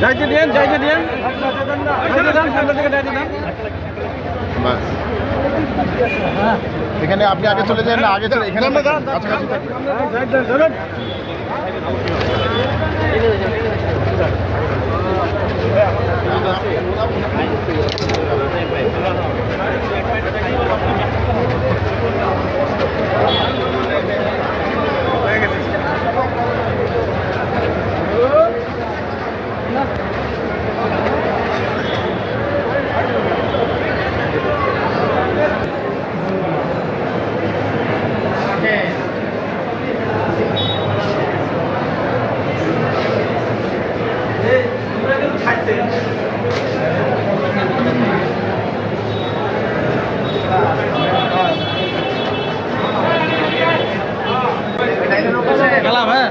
যাইতে দিন যাইতে থেকে বাস। এখানে আপনি আগে চলে যান না আগে চলে এখানে কাছাকাছি থাকি। গেলাম হ্যাঁ।